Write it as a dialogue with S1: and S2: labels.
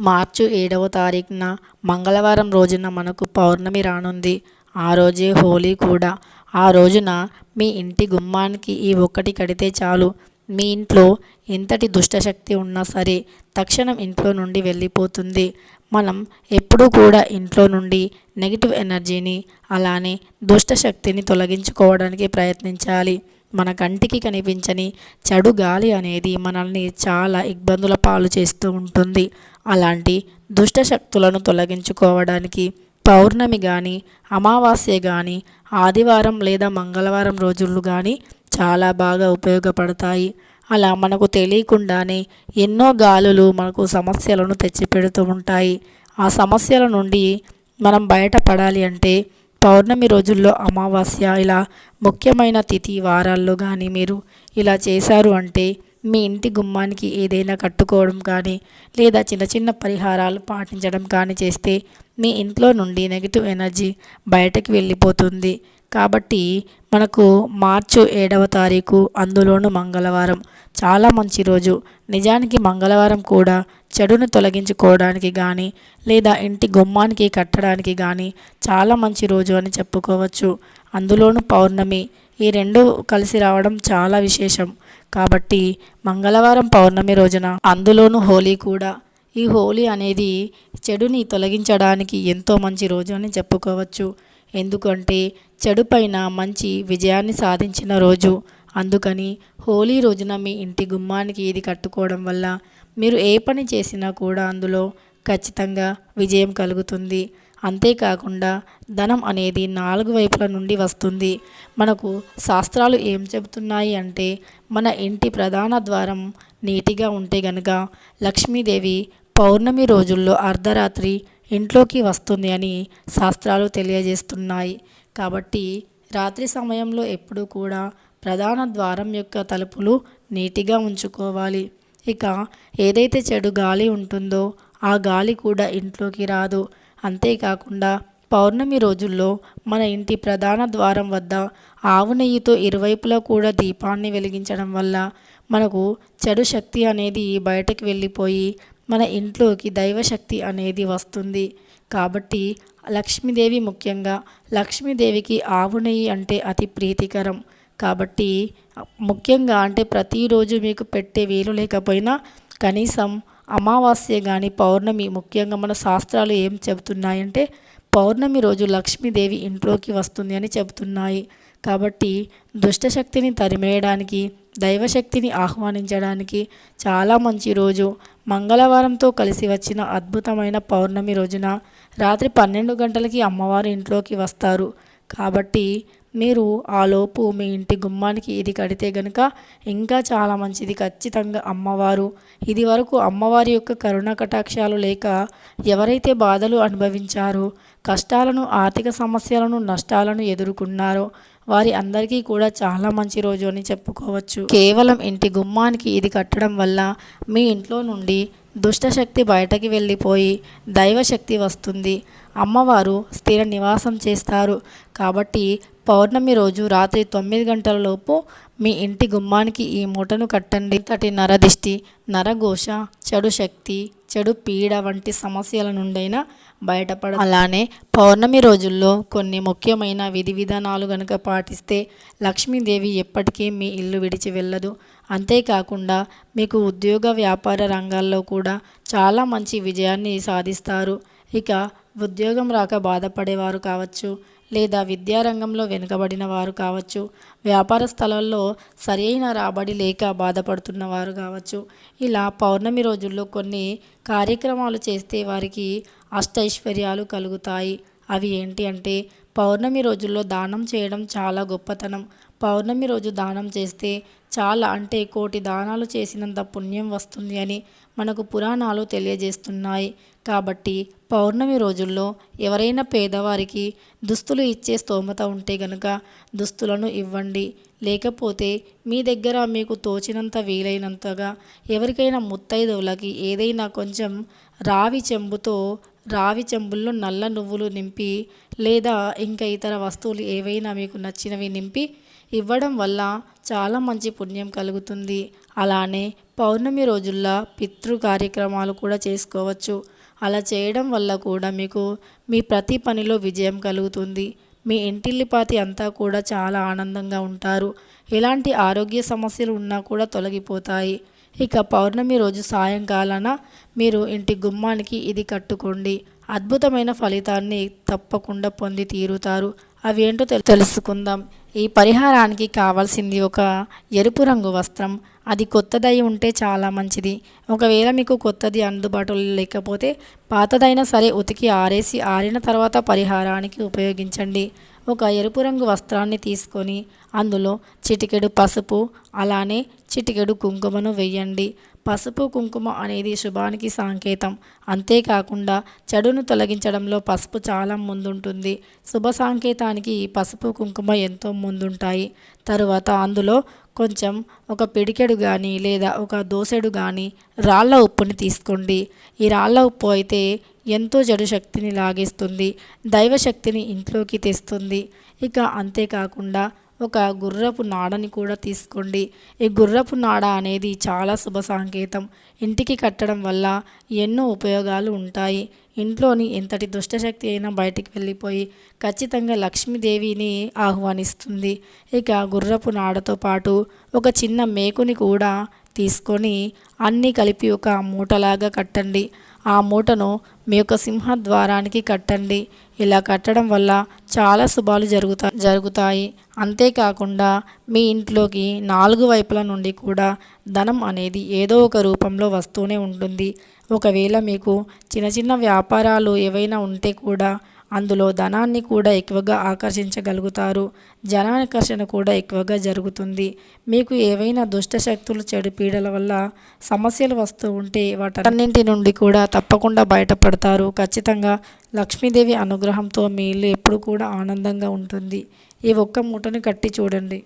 S1: మార్చి ఏడవ తారీఖున మంగళవారం రోజున మనకు పౌర్ణమి రానుంది. ఆ రోజే హోలీ కూడా. ఆ రోజున మీ ఇంటి గుమ్మానికి ఈ ఒక్కటి కడితే చాలు. మీ ఇంట్లో ఎంతటి దుష్టశక్తి ఉన్నా సరే తక్షణం ఇంట్లో నుండి వెళ్ళిపోతుంది. మనం ఎప్పుడూ కూడా ఇంట్లో నుండి నెగిటివ్ ఎనర్జీని అలానే దుష్టశక్తిని తొలగించుకోవడానికి ప్రయత్నించాలి. మన కంటికి కనిపించని చెడు గాలి అనేది మనల్ని చాలా ఇబ్బందుల పాలు చేస్తూ ఉంటుంది. అలాంటి దుష్ట శక్తులను తొలగించుకోవడానికి పౌర్ణమి కానీ అమావాస్య కానీ ఆదివారం లేదా మంగళవారం రోజులు కానీ చాలా బాగా ఉపయోగపడతాయి. అలా మనకు తెలియకుండానే ఎన్నో గాలులు మనకు సమస్యలను తెచ్చిపెడుతూ ఉంటాయి. ఆ సమస్యల నుండి మనం బయటపడాలి అంటే పౌర్ణమి రోజుల్లో అమావాస్య ఇలా ముఖ్యమైన తిథి వారాల్లో కానీ మీరు ఇలా చేశారు అంటే మీ ఇంటి గుమ్మానికి ఏదైనా కట్టుకోవడం కానీ లేదా చిన్న చిన్న పరిహారాలు పాటించడం కానీ చేస్తే మీ ఇంట్లో నుండి నెగిటివ్ ఎనర్జీ బయటకు వెళ్ళిపోతుంది. కాబట్టి మనకు మార్చు ఏడవ తారీఖు అందులోను మంగళవారం. చాలా మంచి రోజు. నిజానికి మంగళవారం కూడా చెడును తొలగించుకోవడానికి కానీ లేదా ఇంటి గుమ్మానికి కట్టడానికి కానీ చాలా మంచి రోజు అని చెప్పుకోవచ్చు. అందులోను పౌర్ణమి. ఈ రెండు కలిసి రావడం చాలా విశేషం. కాబట్టి మంగళవారం పౌర్ణమి రోజున అందులోను హోలీ కూడా. ఈ హోలీ అనేది చెడుని తొలగించడానికి ఎంతో మంచి రోజు అని చెప్పుకోవచ్చు. ఎందుకంటే చెడు పైన మంచి విజయాన్ని సాధించిన రోజు. అందుకని హోలీ రోజున మీ ఇంటి గుమ్మానికి ఇది కట్టుకోవడం వల్ల మీరు ఏ పని చేసినా కూడా అందులో ఖచ్చితంగా విజయం కలుగుతుంది. అంతేకాకుండా ధనం అనేది నాలుగు వైపుల నుండి వస్తుంది. మనకు శాస్త్రాలు ఏం చెబుతున్నాయి అంటే మన ఇంటి ప్రధాన ద్వారం నీటిగా ఉంటే గనుక లక్ష్మీదేవి పౌర్ణమి రోజుల్లో అర్ధరాత్రి ఇంట్లోకి వస్తుంది అని శాస్త్రాలు తెలియజేస్తున్నాయి. కాబట్టి రాత్రి సమయంలో ఎప్పుడూ కూడా ప్రధాన ద్వారం యొక్క తలుపులు నీటిగా ఉంచుకోవాలి. ఇక ఏదైతే చెడు గాలి ఉంటుందో ఆ గాలి కూడా ఇంట్లోకి రాదు. అంతేకాకుండా పౌర్ణమి రోజుల్లో మన ఇంటి ప్రధాన ద్వారం వద్ద ఆవు నెయ్యితో ఇరువైపులా కూడా దీపాన్ని వెలిగించడం వల్ల మనకు చెడు శక్తి అనేది బయటకు వెళ్ళిపోయి మన ఇంట్లోకి దైవశక్తి అనేది వస్తుంది. కాబట్టి లక్ష్మీదేవి ముఖ్యంగా లక్ష్మీదేవికి ఆవు నెయ్యి అంటే అతి ప్రీతికరం. కాబట్టి ముఖ్యంగా అంటే ప్రతిరోజు మీకు పెట్టే వీలు లేకపోయినా కనీసం అమావాస్య కానీ పౌర్ణమి ముఖ్యంగా మన శాస్త్రాలు ఏం చెబుతున్నాయంటే పౌర్ణమి రోజు లక్ష్మీదేవి ఇంట్లోకి వస్తుంది అని చెబుతున్నాయి. కాబట్టి దుష్టశక్తిని తరిమేయడానికి దైవశక్తిని ఆహ్వానించడానికి చాలా మంచి రోజు. మంగళవారంతో కలిసి వచ్చిన అద్భుతమైన పౌర్ణమి రోజున రాత్రి పన్నెండు గంటలకి అమ్మవారు ఇంట్లోకి వస్తారు. కాబట్టి మీరు ఆలోపు మీ ఇంటి గుమ్మానికి ఇది కడితే గనుక ఇంకా చాలా మంచిది ఖచ్చితంగా అమ్మవారు. ఇది వరకు అమ్మవారి యొక్క కరుణ కటాక్షాలు లేక ఎవరైతే బాధలు అనుభవించారో కష్టాలను ఆర్థిక సమస్యలను నష్టాలను ఎదుర్కొన్నారో వారి అందరికీ కూడా చాలా మంచి రోజు అని చెప్పుకోవచ్చు. కేవలం ఇంటి గుమ్మానికి ఇది కట్టడం వల్ల మీ ఇంట్లో నుండి దుష్టశక్తి బయటకి వెళ్ళిపోయి దైవశక్తి వస్తుంది. అమ్మవారు స్థిర నివాసం చేస్తారు. కాబట్టి పౌర్ణమి రోజు రాత్రి తొమ్మిది గంటల లోపు మీ ఇంటి గుమ్మానికి ఈ మూటను కట్టండి. ఇంతటి నరదిష్టి నరఘోష చెడు శక్తి చెడు పీడ వంటి సమస్యల నుండైనా బయటపడ అలానే పౌర్ణమి రోజుల్లో కొన్ని ముఖ్యమైన విధి విధానాలు గనుక పాటిస్తే లక్ష్మీదేవి ఎప్పటికీ మీ ఇల్లు విడిచి వెళ్ళదు. అంతేకాకుండా మీకు ఉద్యోగ వ్యాపార రంగాల్లో కూడా చాలా మంచి విజయాన్ని సాధిస్తారు. ఇక ఉద్యోగం రాక బాధపడేవారు కావచ్చు లేదా విద్యారంగంలో వెనుకబడిన వారు కావచ్చు వ్యాపార స్థలాల్లో సరైన రాబడి లేక బాధపడుతున్నవారు కావచ్చు. ఇలా పౌర్ణమి రోజుల్లో కొన్ని కార్యక్రమాలు చేస్తే వారికి అష్టైశ్వర్యాలు కలుగుతాయి. అవి ఏంటి అంటే పౌర్ణమి రోజుల్లో దానం చేయడం చాలా గొప్పతనం. పౌర్ణమి రోజు దానం చేస్తే చాలా అంటే కోటి దానాలు చేసినంత పుణ్యం వస్తుంది అని మనకు పురాణాలు తెలియజేస్తున్నాయి. కాబట్టి పౌర్ణమి రోజుల్లో ఎవరైనా పేదవారికి దుస్తులు ఇచ్చే స్తోమత ఉంటే గనుక దుస్తులను ఇవ్వండి. లేకపోతే మీ దగ్గర మీకు తోచినంత వీలైనంతగా ఎవరికైనా ముత్తైదువులకి ఏదైనా కొంచెం రావి చెంబుతో రావి చెంబుల్లో నల్ల నువ్వులు నింపి లేదా ఇంకా ఇతర వస్తువులు ఏవైనా మీకు నచ్చినవి నింపి ఇవ్వడం వల్ల చాలా మంచి పుణ్యం కలుగుతుంది. అలానే పౌర్ణమి రోజుల్లో పితృ కార్యక్రమాలు కూడా చేసుకోవచ్చు. అలా చేయడం వల్ల కూడా మీకు మీ ప్రతి పనిలో విజయం కలుగుతుంది. మీ ఇంటిల్లిపాతి అంతా కూడా చాలా ఆనందంగా ఉంటారు. ఎలాంటి ఆరోగ్య సమస్యలు ఉన్నా కూడా తొలగిపోతాయి. ఇక పౌర్ణమి రోజు సాయంకాలాన మీరు ఇంటి గుమ్మానికి ఇది కట్టుకోండి. అద్భుతమైన ఫలితాన్ని తప్పకుండా పొంది తీరుతారు. అవి ఏంటో తెలుసుకుందాం. ఈ పరిహారానికి కావాల్సింది ఒక ఎరుపు రంగు వస్త్రం. అది కొత్తదై ఉంటే చాలా మంచిది. ఒకవేళ మీకు కొత్తది అందుబాటులో లేకపోతే పాతదైనా సరే ఉతికి ఆరేసి ఆరిన తర్వాత పరిహారానికి ఉపయోగించండి. ఒక ఎరుపు రంగు వస్త్రాన్ని తీసుకొని అందులో చిటికెడు పసుపు అలానే చిటికెడు కుంకుమను వేయండి. పసుపు కుంకుమ అనేది శుభానికి సంకేతం. అంతేకాకుండా చెడును తొలగించడంలో పసుపు చాలా ముందుంటుంది. శుభ సాంకేతానికి ఈ పసుపు కుంకుమ ఎంతో ముందుంటాయి. తరువాత అందులో కొంచెం ఒక పిడికెడు కానీ లేదా ఒక దోసెడు కానీ రాళ్ళ ఉప్పుని తీసుకోండి. ఈ రాళ్ళ ఉప్పు అయితే ఎంతో జడు శక్తిని లాగేస్తుంది. దైవశక్తిని ఇంట్లోకి తెస్తుంది. ఇక అంతేకాకుండా ఒక గుర్రపు నాడని కూడా తీసుకోండి. ఈ గుర్రపు నాడ అనేది చాలా శుభ సంకేతం. ఇంటికి కట్టడం వల్ల ఎన్నో ఉపయోగాలు ఉంటాయి. ఇంట్లోని ఎంతటి దుష్టశక్తి అయినా బయటికి వెళ్ళిపోయి ఖచ్చితంగా లక్ష్మీదేవిని ఆహ్వానిస్తుంది. ఇక గుర్రపు నాడతో పాటు ఒక చిన్న మేకుని కూడా తీసుకొని అన్నీ కలిపి ఒక మూటలాగా కట్టండి. ఆ మూటను మీ యొక్క సింహద్వారానికి కట్టండి. ఇలా కట్టడం వల్ల చాలా శుభాలు జరుగుతా జరుగుతాయి. అంతేకాకుండా మీ ఇంట్లోకి నాలుగు వైపుల నుండి కూడా ధనం అనేది ఏదో ఒక రూపంలో వస్తూనే ఉంటుంది. ఒకవేళ మీకు చిన్న చిన్న వ్యాపారాలు ఏవైనా ఉంటే కూడా అందులో ధనాన్ని కూడా ఎక్కువగా ఆకర్షించగలుగుతారు. జనాకర్షణ కూడా ఎక్కువగా జరుగుతుంది. మీకు ఏవైనా దుష్ట శక్తులు చెడు పీడల వల్ల సమస్యలు వస్తూ ఉంటే వాటన్నింటి నుండి కూడా తప్పకుండా బయటపడతారు. ఖచ్చితంగా లక్ష్మీదేవి అనుగ్రహంతో మీ ఇల్లు ఎప్పుడు కూడా ఆనందంగా ఉంటుంది. ఈ ఒక్క మూటను కట్టి చూడండి.